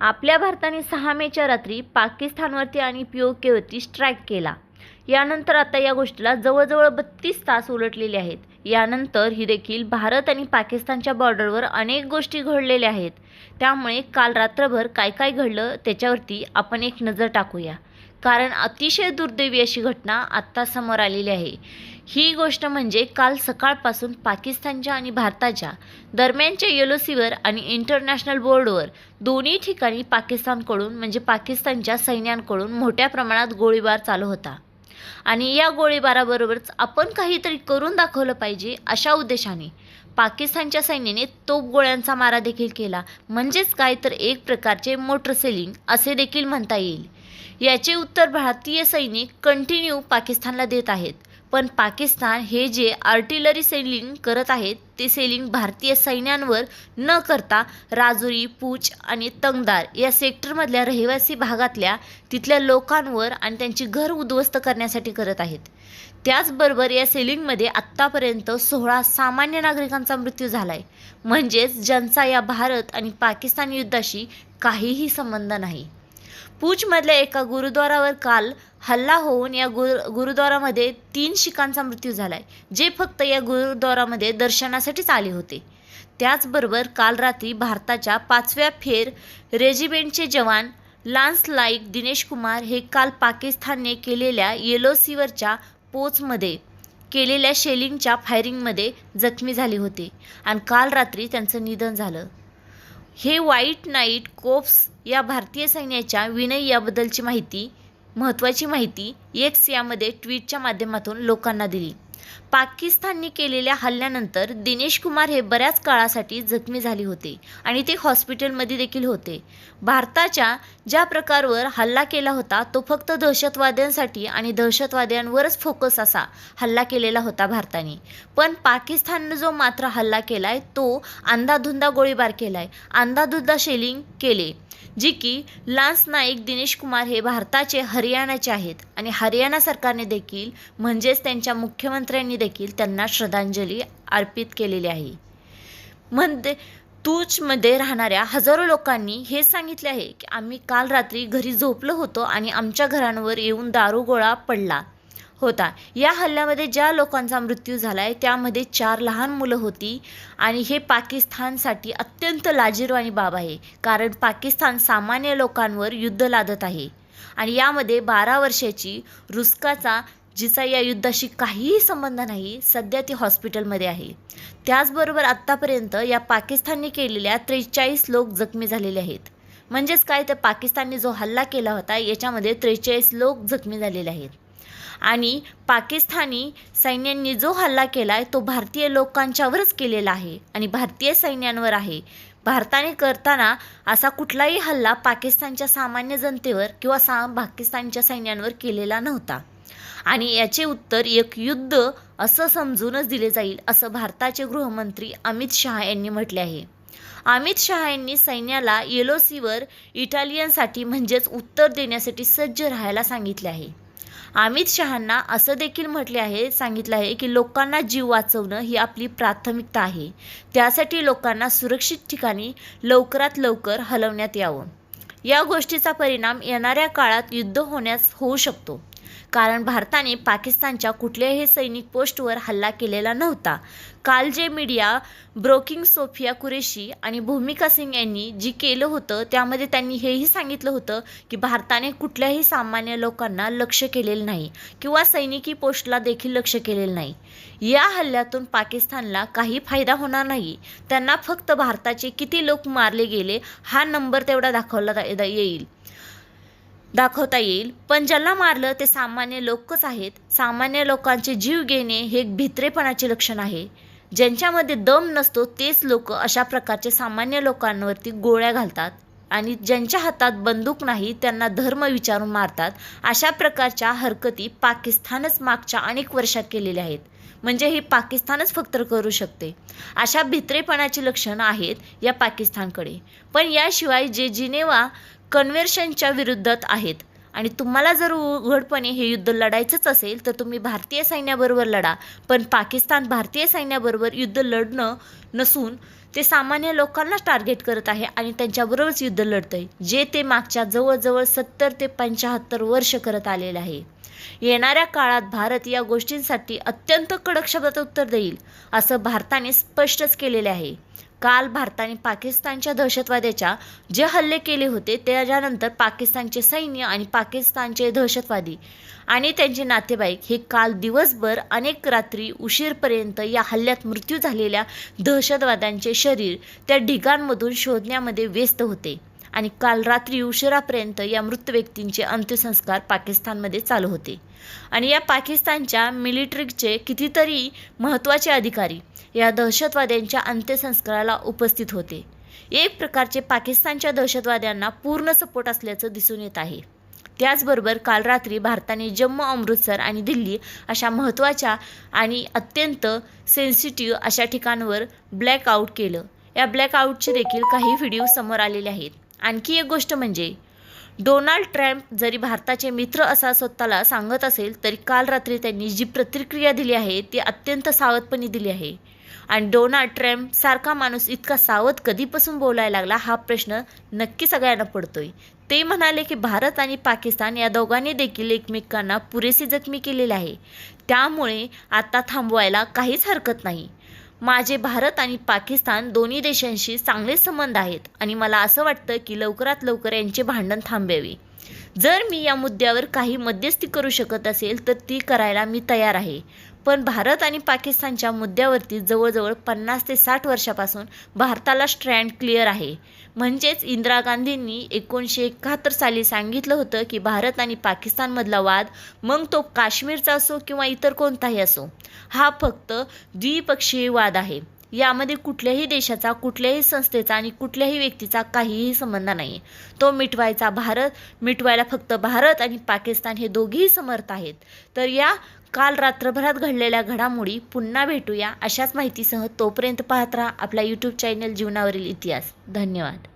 आपल्या भारताने सहा मेच्या रात्री पाकिस्तानवरती आणि पी ओ केवरती स्ट्राईक केला. यानंतर आता या गोष्टीला जवळजवळ बत्तीस तास उलटलेले आहेत. यानंतर ही देखील भारत आणि पाकिस्तानच्या बॉर्डरवर अनेक गोष्टी घडलेल्या आहेत. त्यामुळे काल रात्रभर काय काय घडलं त्याच्यावरती आपण एक नजर टाकूया. कारण अतिशय दुर्दैवी अशी घटना आत्ता समोर आलेली आहे. ही गोष्ट म्हणजे काल सकाळपासून पाकिस्तानच्या आणि भारताच्या दरम्यानच्या येलोसीवर आणि इंटरनॅशनल बोर्डवर दोन्ही ठिकाणी पाकिस्तानकडून म्हणजे पाकिस्तानच्या सैन्यांकडून मोठ्या प्रमाणात गोळीबार चालू होता. आणि या गोळीबाराबरोबरच आपण काहीतरी करून दाखवलं पाहिजे अशा उद्देशाने पाकिस्तानच्या सैन्याने तोफगोळ्यांचा मारा देखील केला. म्हणजेच काय तर एक प्रकारचे मोटर सेलिंग असे देखील म्हणता येईल. याचे उत्तर भारतीय सैनिक कंटिन्यू पाकिस्तानला देत आहेत. पण पाकिस्तान हे जे आर्टिलरी सेलिंग करत आहेत ते सेलिंग भारतीय सैन्यांवर न करता राजुरी पूछ आणि तंगदार या सेक्टरमधल्या रहिवासी भागातल्या तिथल्या लोकांवर आणि त्यांची घर उद्ध्वस्त करण्यासाठी करत आहेत. त्याचबरोबर या सेलिंगमध्ये आत्तापर्यंत सोळा सामान्य नागरिकांचा मृत्यू झाला आहे म्हणजेच ज्यांचा या भारत आणि पाकिस्तान युद्धाशी काहीही संबंध नाही. पूछमधल्या एका गुरुद्वारावर काल हल्ला होऊन या गुरु गुरुद्वारामध्ये तीन शिखांचा मृत्यू झाला आहे जे फक्त या गुरुद्वारामध्ये दर्शनासाठीच आले होते. त्याचबरोबर काल रात्री भारताच्या पाचव्या फेर रेजिमेंटचे जवान लान्स लाईक दिनेश कुमार हे काल पाकिस्तानने केलेल्या येलो सीवरच्या पोचमध्ये केलेल्या शेलिंगच्या फायरिंगमध्ये जखमी झाले होते आणि काल रात्री त्यांचं निधन झालं. हे व्हाईट नाईट कोप्स या भारतीय सैन्याच्या विनय याबद्दलची माहिती महत्त्वाची माहिती एक्स यामध्ये ट्विटच्या माध्यमातून लोकांना दिली. पाकिस्तानने केलेल्या हल्ल्यानंतर दिनेश कुमार हे बऱ्याच काळासाठी जखमी झाले होते आणि ते हॉस्पिटलमध्ये देखील होते. भारताच्या ज्या प्रकारवर हल्ला केला होता तो फक्त दहशतवाद्यांसाठी आणि दहशतवाद्यांवरच फोकस असा हल्ला केलेला होता भारताने. पण पाकिस्ताननं जो मात्र हल्ला केलाय तो अंधाधुंदा गोळीबार केलाय. अंधाधुंदा शेलिंग केले. जी की लान्स नाईक दिनेश कुमार हे भारताचे हरियाणाचे आहेत. आणि हरियाणा सरकारने देखील म्हणजेच त्यांच्या मुख्यमंत्र्यांनी देखील त्यांना श्रद्धांजली अर्पित केलेली आहे. म्हणजे तूचमध्ये राहणाऱ्या हजारो लोकांनी हे सांगितले आहे की आम्ही काल रात्री घरी झोपलो होतो आणि आमच्या घरांवर येऊन दारुगोळा पडला. होता. या हल्ल्यामध्ये ज्या लोकांचा मृत्यू झाला आहे त्यामध्ये चार लहान मुलं होती आणि हे पाकिस्तानसाठी अत्यंत लाजीरवाणी बाब आहे. कारण पाकिस्तान सामान्य लोकांवर युद्ध लादत आहे. आणि यामध्ये बारा वर्षाची रुस्काचा जिचा या युद्धाशी काहीही संबंध नाही सध्या ती हॉस्पिटलमध्ये आहे. त्याचबरोबर आत्तापर्यंत या पाकिस्तानने केलेल्या त्रेचाळीस लोक जखमी झालेले आहेत. म्हणजेच काय? तर पाकिस्तानने जो हल्ला केला होता याच्यामध्ये त्रेचाळीस लोक जखमी झालेले आहेत. आणि पाकिस्तानी सैन्यांनी जो हल्ला केला आहे तो भारतीय लोकांच्यावरच केलेला आहे आणि भारतीय सैन्यांवर आहे. भारताने करताना असा कुठलाही हल्ला पाकिस्तानच्या सामान्य जनतेवर किंवा सा पाकिस्तानच्या सैन्यांवर केलेला नव्हता. आणि याचे उत्तर एक युद्ध असं समजूनच दिले जाईल असं भारताचे गृहमंत्री अमित शहा यांनी म्हटले आहे. अमित शहा यांनी सैन्याला येलोसीवर इटालियनसाठी म्हणजेच उत्तर देण्यासाठी सज्ज राहायला सांगितले आहे. अमित शहांना असं देखील म्हटले आहे सांगितलं आहे की लोकांना जीव वाचवणं ही आपली प्राथमिकता आहे. त्यासाठी लोकांना सुरक्षित ठिकाणी लवकरात लवकर हलवण्यात यावं. या गोष्टीचा परिणाम येणाऱ्या काळात युद्ध होण्यास होऊ शकतो. कारण भारताने पाकिस्तानच्या कुठल्याही सैनिक पोस्टवर हल्ला केलेला नव्हता. काल जे मीडिया ब्रोकिंग सोफिया कुरेशी आणि भूमिका सिंग यांनी जी केलं होतं त्यामध्ये त्यांनी हेही सांगितलं होतं की भारताने कुठल्याही सामान्य लोकांना लक्ष केलेलं नाही किंवा सैनिकी पोस्टला देखील लक्ष केलेलं नाही. या हल्ल्यातून पाकिस्तानला काही फायदा होणार नाही. त्यांना फक्त भारताचे किती लोक मारले गेले हा नंबर तेवढा दाखवला येईल. दाखवता येईल. पण ज्याला मारलं ते सामान्य लोकच आहेत. सामान्य लोकांचे जीव घेणे हे एक भित्रेपणाचे लक्षण आहे. ज्यांच्यामध्ये दम नसतो तेच लोक अशा प्रकारचे सामान्य लोकांवरती गोळ्या घालतात. आणि ज्यांच्या हातात बंदूक नाही त्यांना धर्म विचारून मारतात. अशा प्रकारच्या हरकती पाकिस्तानच मागच्या अनेक वर्षात केलेल्या आहेत. म्हणजे हे पाकिस्तानच फक्त करू शकते. अशा भित्रेपणाची लक्षणं आहेत या पाकिस्तानकडे. पण याशिवाय जे जिनेवा कन्व्हर्शनच्या विरुद्धात आहेत. आणि तुम्हाला जर उघडपणे हे युद्ध लढायचंच असेल तर तुम्ही भारतीय सैन्याबरोबर लढा. पण पाकिस्तान भारतीय सैन्याबरोबर युद्ध लढणं नसून ते सामान्य लोकांनाच टार्गेट करत आहे आणि त्यांच्याबरोबरच युद्ध लढत आहे जे ते मागच्या जवळजवळ सत्तर ते पंच्याहत्तर वर्ष करत आलेलं आहे. येणाऱ्या काळात भारत या गोष्टींसाठी अत्यंत कडक शब्दात उत्तर देईल असं भारताने स्पष्टच केलेले आहे. काल भारताने पाकिस्तानच्या दहशतवाद्याच्या जे हल्ले केले होते त्याच्यानंतर पाकिस्तानचे सैन्य आणि पाकिस्तानचे दहशतवादी आणि त्यांचे नातेवाईक हे काल दिवसभर अनेक रात्री उशीरपर्यंत या हल्ल्यात मृत्यू झालेल्या दहशतवाद्यांचे शरीर त्या ढिगांमधून शोधण्यामध्ये व्यस्त होते. आणि काल रात्री उशिरापर्यंत या मृत व्यक्तींचे अंत्यसंस्कार पाकिस्तानमध्ये चालू होते. आणि या पाकिस्तानच्या मिलिटरीचे कितीतरी महत्त्वाचे अधिकारी या दहशतवाद्यांच्या अंत्यसंस्काराला उपस्थित होते. एक प्रकारचे पाकिस्तानच्या दहशतवाद्यांना पूर्ण सपोर्ट असल्याचं दिसून येत आहे. त्याचबरोबर काल रात्री भारताने जम्मू अमृतसर आणि दिल्ली अशा महत्त्वाच्या आणि अत्यंत सेन्सिटिव्ह अशा ठिकाणावर ब्लॅकआउट केलं. या ब्लॅकआउटचे देखील काही व्हिडिओ समोर आलेले आहेत. आणखी एक गोष्ट म्हणजे डोनाल्ड ट्रम्प जरी भारताचे मित्र असा स्वतःला सांगत असेल तरी काल रात्री त्यांनी जी प्रतिक्रिया दिली आहे ती अत्यंत सावधपणे दिली आहे. आणि डोनाल्ड ट्रम्प सारखा माणूस इतका सावध कधीपासून बोलायला लागला हा प्रश्न नक्की सगळ्यांना पडतोय. ते म्हणाले की भारत आणि पाकिस्तान या दोघांनी देखील एकमेकांना पुरेसे जखमी केलेले आहे. त्यामुळे आता थांबवायला काहीच हरकत नाही. माझे भारत आणि पाकिस्तान दोन्ही देशांशी चांगले संबंध आहेत आणि मला असं वाटतं की लवकरात लवकर यांचे भांडण थांबावे जर मी या मुद्द्यावर काही मध्यस्थी करू शकत असेल तर ती करायला मी तयार आहे. पण भारत आणि पाकिस्तानच्या मुद्द्यावरती जवळजवळ पन्नास ते साठ वर्षापासून भारताला स्ट्रँड क्लिअर आहे. म्हणजेच इंदिरा गांधींनी एकोणीसशे एकाहत्तर साली सांगितलं होतं की भारत आणि पाकिस्तानमधला वाद मग तो काश्मीरचा असो किंवा इतर कोणताही असो हा फक्त द्विपक्षीय वाद आहे. यामध्ये कुठल्याही देशाचा कुठल्याही संस्थेचा आणि कुठल्याही व्यक्तीचा काहीही संबंध नाही. तो मिटवायचा भारत मिटवायला फक्त भारत आणि पाकिस्तान हे दोघेही समर्थ आहेत. तर या काल रात्रभरात घडलेल्या घडामोडी पुन्हा भेटूया अशाच माहितीसह तोपर्यंत पाहत राहा आपला यूट्यूब चॅनल जीवनावरील इतिहास. धन्यवाद.